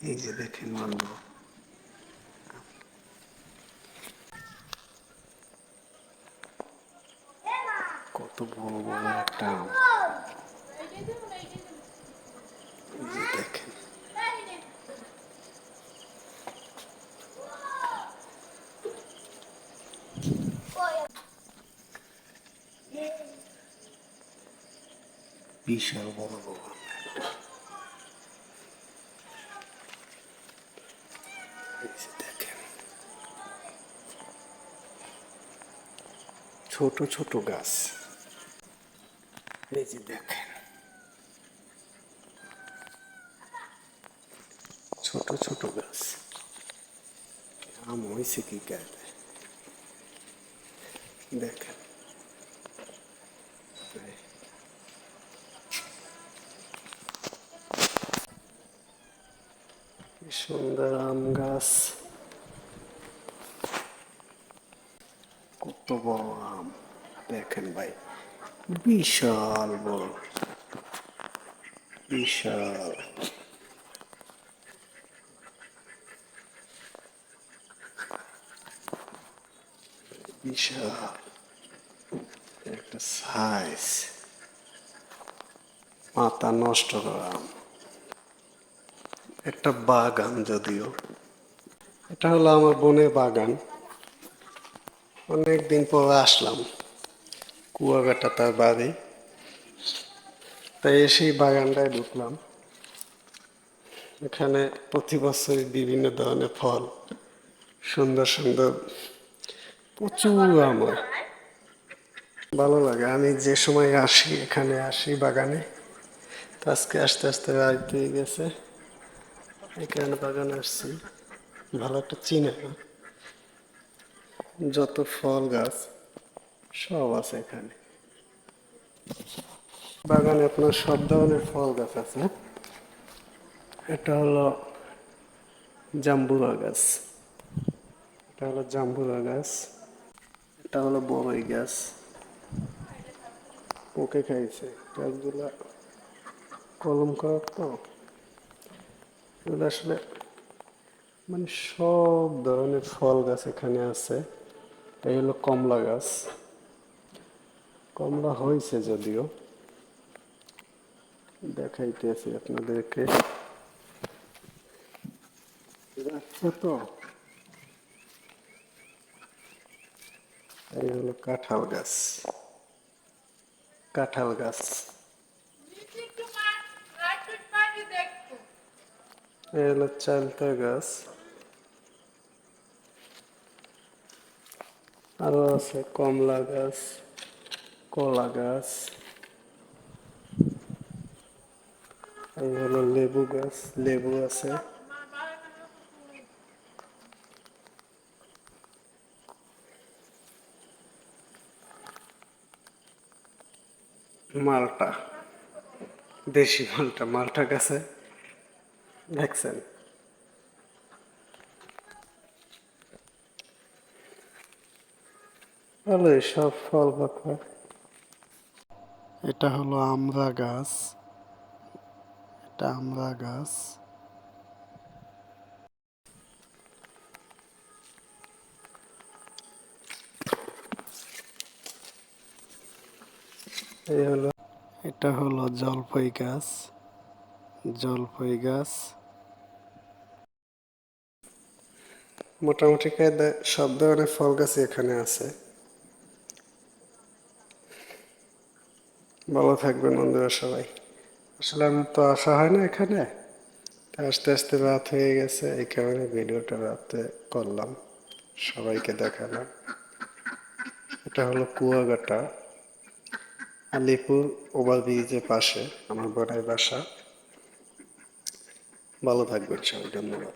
এই যে দেখেন বন্ধু। কত বড় বড় একটা আম। বিশাল বড় বড় আম একটা। এই যে ছোট ছোট গাছ। এই যে দেখেন। ছোট ছোট গাছ। আম হয়েছে কি কায়দে দেখেন। সুন্দর আম গাছ কত বড় আম। দেখেন ভাই, বিশাল বড়। বিশাল। বিশাল। একটা সাইজ মাথা নষ্ট করা আম। একটা বাগান যদিও। এটা হলো আমার বোনের বাগান। অনেক দিন পরে আসলাম, কুয়াকাটা তার বাড়ি। তাই এসেই বাগানটায় ঢুকলাম। এখানে প্রতি বছরই বিভিন্ন ধরনের ফল, সুন্দর সুন্দর, প্রচুর আমার। ভালো লাগে। আমি যে সময় আসি, এখানে আসি বাগানে, তো আজকে আস্তে আস্তে বাড়িতে গেছে। এখানে বাগানে আসছি। ভালো একটা চিনে না যত ফল গাছ সব আছে এখানে। বাগানে আপনার সব ধরনের ফল গাছ আছে এটা হলো জাম্বুরা গাছ। এটা হলো জাম্বুরা গাছ। এটা হলো বড়ই গাছ। পোকে খাইছে। গাছগুলা কলম করার তো? এগুলো আসলে মানে সব ধরনের ফল গাছ এখানে আছে। এই হলো কমলা গাছ। কমলা হয়েছে যদিও। দেখাইতেছি আপনাদেরকে। যাচ্ছে তো। এই হলো কাঁঠাল গাছ। কাঁঠাল গাছ। এই হলো চালতা গাছ আরও আছে কমলা গাছ কলা গাছ এই হলো লেবু গাছ লেবু আছে মালটা দেশি মালটা মালটা গাছে দেখছেন ভালোই সব ফল পাতা এটা হলো আমড়া গাছ। এটা আমড়া গাছ। এই হলো। এটা হলো জলপাই গাছ। জলপাই গাছ। মোটামুটি কায়দায় সব ধরনের ফল গাছই এখানে আছে। ভালো থাকবেন বন্ধুরা সবাই। আসলে আমার তো আসা হয় না এখানে। আস্তে আস্তে রাত হয়ে গেছে, এই কারণে ভিডিওটা রাতে করলাম। সবাইকে দেখালাম। এটা হলো কুয়াকাটা আলিপুর ওভারব্রিজের পাশে, আমার বোনের বাসা। ভালো থাকবেন সবাই, ধন্যবাদ।